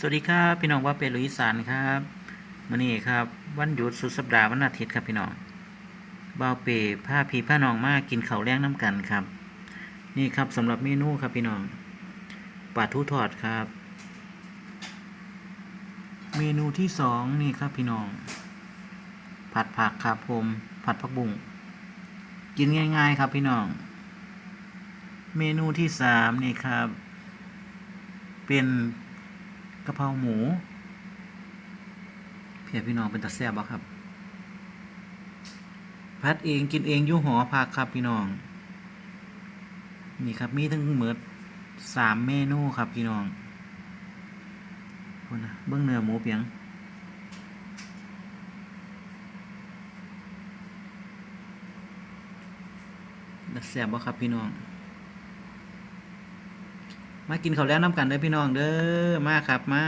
สวัสดีครับพี่น้องว่าเป็นลุยสานครับมื่อนี้ครับ วันหยุดสุดสัปดาห์วันอาทิตย์ครับพี่น้องบ่าวเปผ้าพีผ้าน้องมากกินเข้าแรงน้ำกันครับ นี่ครับสำหรับเมนูครับพี่น้องปลาทูทอดครับ เมนูที่สองนี่ครับพี่น้อง ผัดผักครับผมผัดผักบุ้งกินง่ายๆครับพี่น้อง เมนูที่สามนี่ครับ เป็น กะเพราหมูเพียพี่น้องเป็นตาแซ่บบ่ครับ พัดเองกินเองอยู่หอพักครับพี่น้อง นี่ครับมีทั้งหมดสามเมนูครับพี่น้องคนนะเบื้องเนื้อหมูเปียงตาแซ่บบ่ครับพี่น้อง มากินข้าวแล้วน้ำกันเด้อพี่น้องเด้อมาครับมา